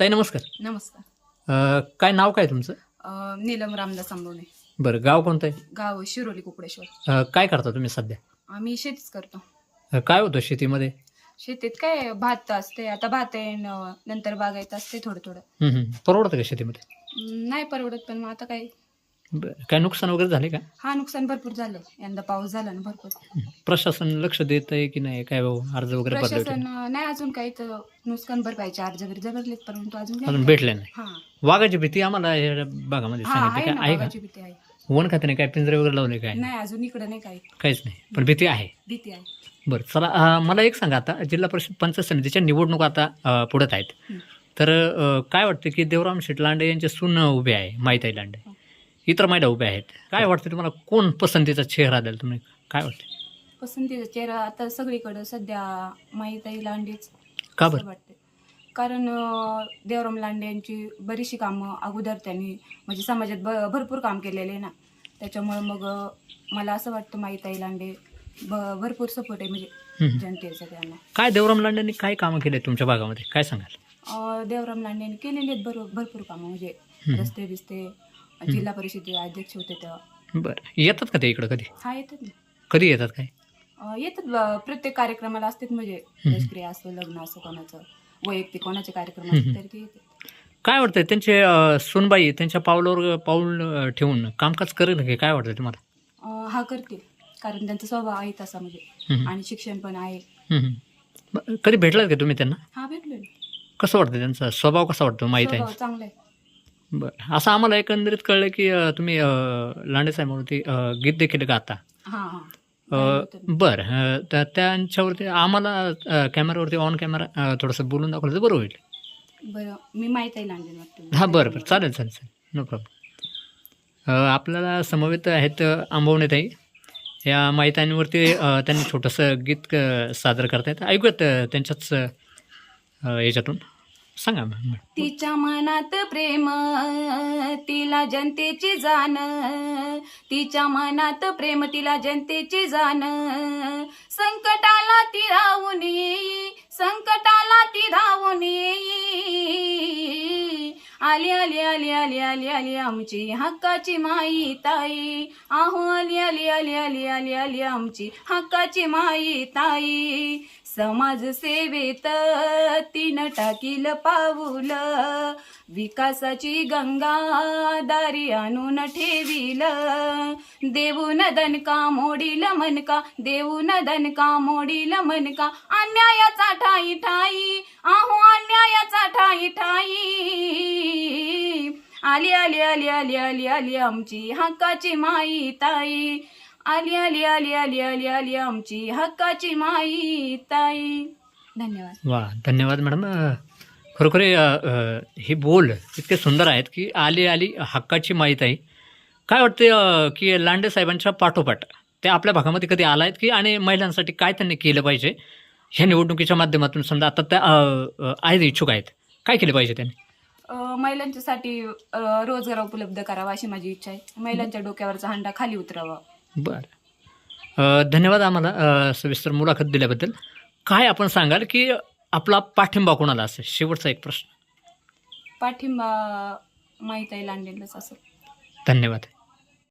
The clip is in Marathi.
ताई नमस्कार. नमस्कार. अ, काय नाव काय तुमचं? अ, नीलम रामदास आंबवणे बरं गाव कोणतं आहे? गाव शिरोली कुकडेश्वर. अ, काय करता तुम्ही सध्या? आम्ही शेतीच करतो. अ, काय होतं शेतीमध्ये? शेतीत काय भात असते आता भात आहे न- नंतर बागायत असते थोडं थोडं. हं. परवडतं का शेतीमध्ये? अं, नाही परवडत पण मग आता काय बरं. काय नुकसान वगैरे झाले का? हा नुकसान भरपूर झालं. यंदा पाऊस झाला ना भरपूर. प्रशासन लक्ष देत आहे की नाही? काय भाऊ अर्ज वगैरे भरले होते? प्रशासन अं, नाही अजून काही तर नुकसान भरपायचे अर्ज वगैरे भरलेत परंतु अजून काही अजून भेटले नाही. हा. वाघाची भीती आम्हाला या भागामध्ये हा सांगितली आहे काय ना आहे का? बागाची भीती आहे. वन खात्याने काय पिंजरे वगैरे लावले काय? नाही अजून इकडे नाही काही. काहीच नाही. पण भीती आहे. भीती आहे. बरं चला अ, मला एक सांगा आता जिल्हा परिषद पंचायत समितीच्या निवडणुका आता अ, पुढत आहेत. हं. तर अ, काय वाटतं की देवराम शेठ लांडे यांचे सून उभे आहे माईताई लांडे? इतर महिला उभ्या आहेत. काय वाटतं तुम्हाला कोण पसंतीचा चेहरा द्याल तुम्ही? काय वाटतं पसंतीचा चेहरा आता सगळीकडं सध्या माहीताई लांडेच का असं बरं? वाटते कारण अं, देवराम लांडे यांची बरीचशी कामं अगोदर त्यांनी म्हणजे समाजात भरपूर काम केलेले आहे ना. त्याच्यामुळे मग अं, मला असं वाटतं माहीताई लांडे भरपूर सपोर्ट आहे म्हणजे हं. जनतेचा त्यांना. काय देवराम लांडेंनी काय कामं केले तुमच्या भागामध्ये? काय सांगाल? अं, देवराम लांडे यांनी केलेली आहेत भर भरपूर कामं. म्हणजे हं. रस्ते बिस्ते जिल्हा परिषदेचे अध्यक्ष होते तेव्हा. बरं. येतात का ते इकडं कधी? हा येतात ना. कधी येतात काय? अं, येतात ब- प्रत्येक कार्यक्रमाला असतात म्हणजे. दसरे असं लग्न असं कोणाचं वैयक्तिक कोणाचे कार्यक्रम. असतात तरी ते येतात. काय वाटतं त्यांचे अ, सुनबाई त्यांच्या पावलावर पाऊल अ, ठेवून कामकाज करेल की? काय वाटतं तुम्हाला? अं, हा करतील. कारण त्यांचा स्वभाव आहे तसा म्हणजे. आणि शिक्षण पण आहे. कधी भेटलात का तुम्ही त्यांना? हा भेटलोय. कसं वाटतं त्यांचा? स्वभाव कसा वाटतो माहीत आहे? चांगला आहे. बरं. असं आम्हाला एकंदरीत कळलं की अ, तुम्ही लांडे साहेब म्हणून ते अ, गीत देखील गाता. हा हा. बरं. तर त्यांच्यावरती आम्हाला अ, कॅमेरावरती ऑन कॅमेरा थोडंसं बोलून दाखवलं तर बरं होईल. बरं. मी माहीत आहे लांडे वाटतं. हां बरं बरं. चालेल चालेल चालेल. नो प्रॉब्लेम आपल्याला समवेत आहेत अ, आंबवणेताई. या माहित्यांवरती अ, त्यांनी छोटंसं गीत अ, सादर करतायत. ऐकूयात अ, त्यांच्याच अ, याच्यातून. सांगा तिच्या मनात प्रेम तिला जनतेची जाण. तिच्या मनात प्रेम तिला जनतेची जाण. संकटाला ती धावून येई संकटाला ती धावून येई आली आली आली आली आली आली आमची हक्काची माई ताई. आहो आली आली आली आली आली आली आमची हक्काची माई ताई. समाज सेवेत तीन टाकील पाऊल. विकासाची गंगा दारी आणून ठेवील. देऊन दनका मोडील मनका देऊन दनका मोडील मनका. अन्यायाचा ठाई ठाई. आहो अन्यायाचा ठाई ठाई. आली आली आली आली आली आली आमची हक्काची माई ताई. आली आली आली आली आली आली आमची हक्काची माई ताई. धन्यवाद. वा धन्यवाद मॅडम. अ, खरोखर हे, अ, अ, हे बोल इतके सुंदर आहेत की आली आली हक्काची माहीत आहे काय वाटते अ, की लांडे साहेबांच्या पाठोपाठ ते आपल्या भागामध्ये कधी आला आहेत की आणि महिलांसाठी काय त्यांनी केलं पाहिजे? ह्या निवडणुकीच्या माध्यमातून समजा आता त्या अ, अ, आहेत इच्छुक आहेत. काय केलं पाहिजे त्यांनी? महिलांच्यासाठी रोजगार उपलब्ध करावा अशी माझी इच्छा आहे. महिलांच्या डोक्यावरचा हांडा खाली उतरावा. बरं. धन्यवाद आम्हाला सविस्तर मुलाखत दिल्याबद्दल. काय आपण सांगाल की आपला पाठिंबा कोणाला असेल? शेवटचा एक प्रश्न. पाठिंबा माहीत आहे लांडेलच असं धन्यवाद.